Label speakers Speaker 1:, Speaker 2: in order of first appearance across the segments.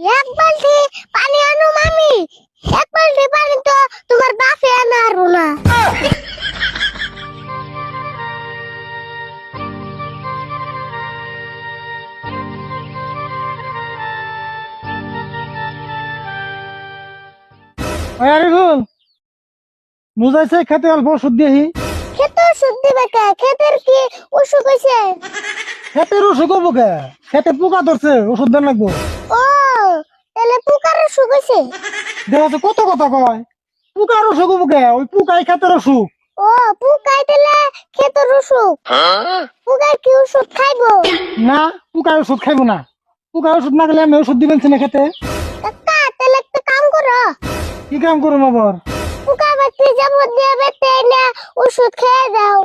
Speaker 1: এক বালতি পানি আনো মামি। এক বালতি পানি তো তোমার বাপে আনা না।
Speaker 2: আরে ভুল বুঝাইছে খেতে অল্প ওষুধ দিয়েহি
Speaker 1: খেতে ওষুধ দিবে কে? খেতের কি অসুখ হয়েছে
Speaker 2: খেতের ওষুধ হব কে? খেতে পোকা ধরছে ওষুধ দেন লাগবো।
Speaker 1: ও তাহলে পোকার অসুখ হয়েছে?
Speaker 2: দেখা যাচ্ছে কত কথা কয়? পোকার অসুখ হব কে? ওই পোকাই খেতের অসুখ।
Speaker 1: ও পোকাই দিলে খেতের অসুখ? পোকার কি ওষুধ খাইবো?
Speaker 2: না পোকার ওষুধ খাইবো না। পোকার ওষুধ না গেলে আমি ওষুধ দিবেন না খেতে?
Speaker 1: কাকা তাহলে একটা কাম করো।
Speaker 2: কি কাম করুম আবার?
Speaker 1: পোকা বাতি যাব দিয়ে বেতে না ওষুধ খেয়ে দাও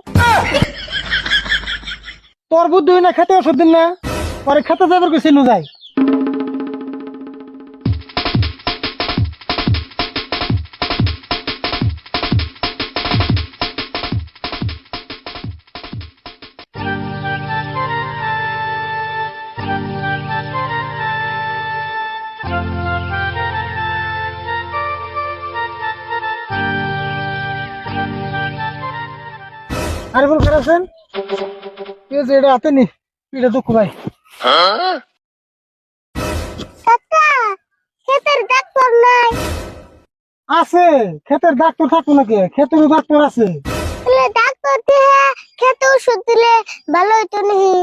Speaker 2: তোর বুদ্ধি না খেতে ওষুধ দিন না? পরে খেতে যাবার কইছে নু যাই। আরে বল খারাপ আছেন? এই যে এটা হাতে নি এটা দুঃখ ভাই।
Speaker 1: ডাক্তার নাই।
Speaker 2: আছে ক্ষেতের ডাক্তার থাকব নাকি? ক্ষেতেরও ডাক্তার আছে।
Speaker 1: ডাক্তার দিয়ে খেতে ওষুধ দিলে ভালো হইতো নাকি?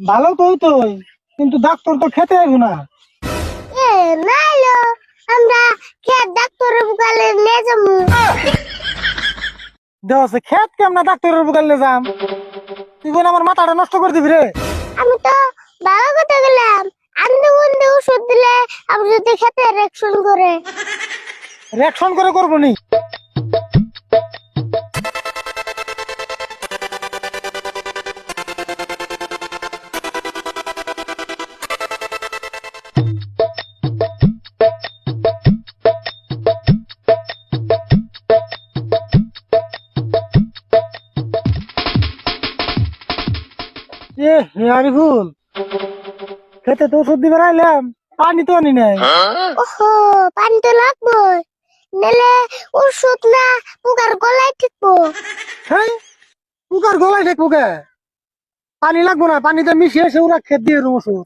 Speaker 2: ভালো তো হইতোই কিন্তু ডাক্তার তো খেতে আইবো না।
Speaker 1: এ নাইলো আমরা খেত ডাক্তারের বুকালে নিয়ে যাব।
Speaker 2: দেওয়া খেত কেমনা ডাক্তারের বুকাল যাম? তুই বোন আমার মাথাটা নষ্ট করে দিবি রে।
Speaker 1: আমি তো ভালো কথা গেলাম আন্দে বন্দে ওষুধ দিলে আমি যদি খেতে রিয়াকশন করে।
Speaker 2: রিয়াকশন করে করব নি। এ হে আরিফুল খেতে তো ওষুধ দিবে আইলাম পানি তো আনি নাই।
Speaker 1: ওহো পানি তো লাগবো নালে ওষুধ না পোকার গলায় ঠিকবো।
Speaker 2: হ্যাঁ পুকার গলায় ঠেক পুকে পানি লাগবো না পানিতে মিশিয়ে এসে ওরা খেত দিয়ে দেবো ওষুধ।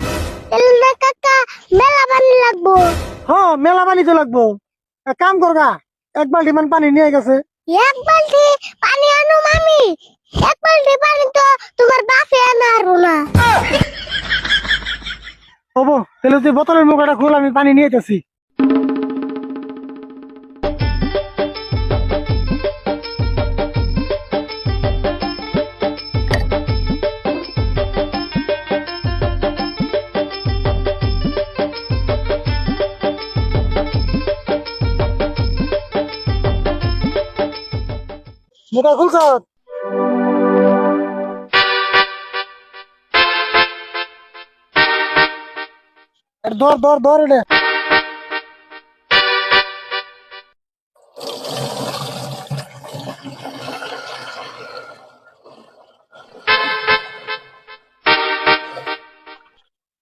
Speaker 1: না কাকা মেলা পানি লাগবো।
Speaker 2: হ্যাঁ মেলা পানি তো লাগবো। এক কাম করগা এক বালতি মান পানি নিয়ে গেছে।
Speaker 1: এক বালতি পানি আনো মামি
Speaker 2: তুই বোতলের মুখটা খুল আমি পানি নিয়ে যেতেছি মুখা খুলছ ধর ধর ধর এটা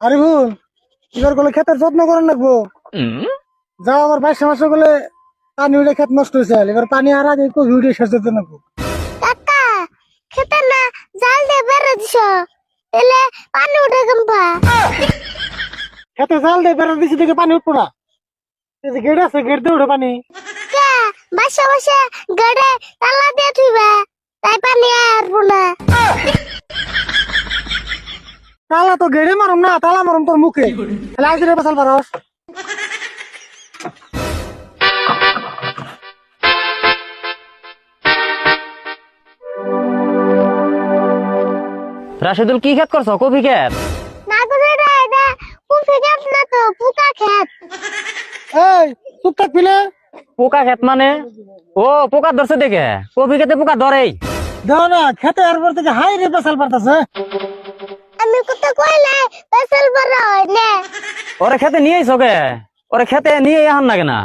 Speaker 2: আরে ভুল এবার গেলে ক্ষেতের যত্ন করেন লাগবো। যাও আবার বাইশ মাসে গেলে পানি উঠে খেত নষ্ট হয়েছে। এবার পানি আর আগে কবি উঠে শেষ লাগবো
Speaker 1: কাকা খেতে না জাল দিয়ে বেড়ে দিছ। তাহলে পানি উঠে গম্পা।
Speaker 2: খেতে জাল দিয়ে বেড়া দিছি থেকে পানি উঠবো না। এই যে গেট আছে গেট দিয়ে উঠে পানি।
Speaker 1: বাসা বাসা। গড়ে তালা দিয়ে থুইবা। তাই পানি আর না।
Speaker 2: তালা তো গেড়ে মারুম না তালা মারুম তোর মুখে। লাইট রে বসাল পারস
Speaker 3: রাশেদুল কি খেত করছ? কফি খেত
Speaker 1: না তো এটা এটা কুফি খেত না তো পুকা খেত
Speaker 2: এই চুপ থাক পিলে
Speaker 3: পোকা খেত মানে? ও পোকা ধরছে দেখে। কপি খেতে পোকা ধরেই।
Speaker 2: দাও না খেতে এরপর থেকে হাই রে বসাল পারতাছে।
Speaker 1: আমি বড় হয় না।
Speaker 3: ওরে খেতে নিয়ে আইসো কে ওরে খেতে নিয়ে আহান না। কেনা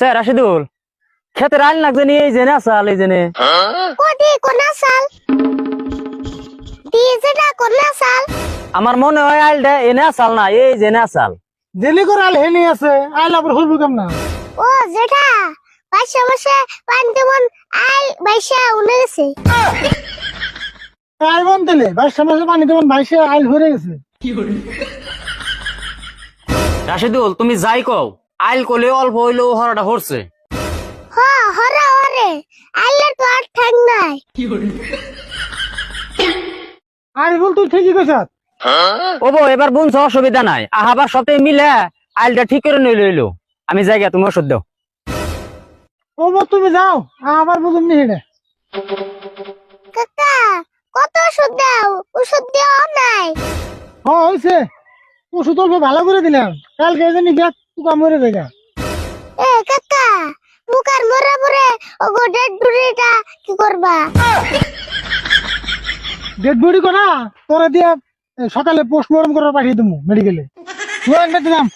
Speaker 3: আচ্ছা রাশিদুল? খেতের আইল লাগছে নি এই জেনে আসাল এই জেনে
Speaker 1: কোটি কোনা সাল ডিজেটা কোনা সাল
Speaker 3: আমার মনে হয় আইলটা এনে আসাল না এই জেনে আসাল
Speaker 2: ডেলি করে আল হেনি আছে আইল আবার হইব কেমন? না
Speaker 1: ও যেটা বাইশে বসে পানি মন আই বাইশা উনে গেছে।
Speaker 2: আই বন দিলে বাইশে মাসে পানি বাইশে আইল হয়ে গেছে।
Speaker 3: রাশিদুল তুমি যাই কও। আইল কলে অল্প হইলেও হরাটা হরছে।
Speaker 1: হ হরে হরে। আইলে তো আর নাই।
Speaker 2: আই বল তুই ঠিকই কইছ।
Speaker 3: ও বউ এবার বুনছ অসুবিধা নাই। আহাবার সপ্তাহে মিলে আইলটা ঠিক করে নই লইলো আমি গিয়া তুমি ওষুধ দাও।
Speaker 2: ও বল তুমি যাও। আবার বুঝুম নি হেডে
Speaker 1: কাকা কত ওষুধ দাও? ওষুধ দেওয়া নাই।
Speaker 2: হ হইছে। ওষুধ অল্প ভালো করে দিলাম। কালকে জানি ব্যাগ টুকা মরে দেখা
Speaker 1: এ কাকা মুখার মরে মরে ওগো ডেড বডিটা কি করবা?
Speaker 2: ডেড বডি কোনা তোরা দিয়া সকালে পোস্টমর্টম করে পাঠিয়ে দেবো মেডিকেলে দিলাম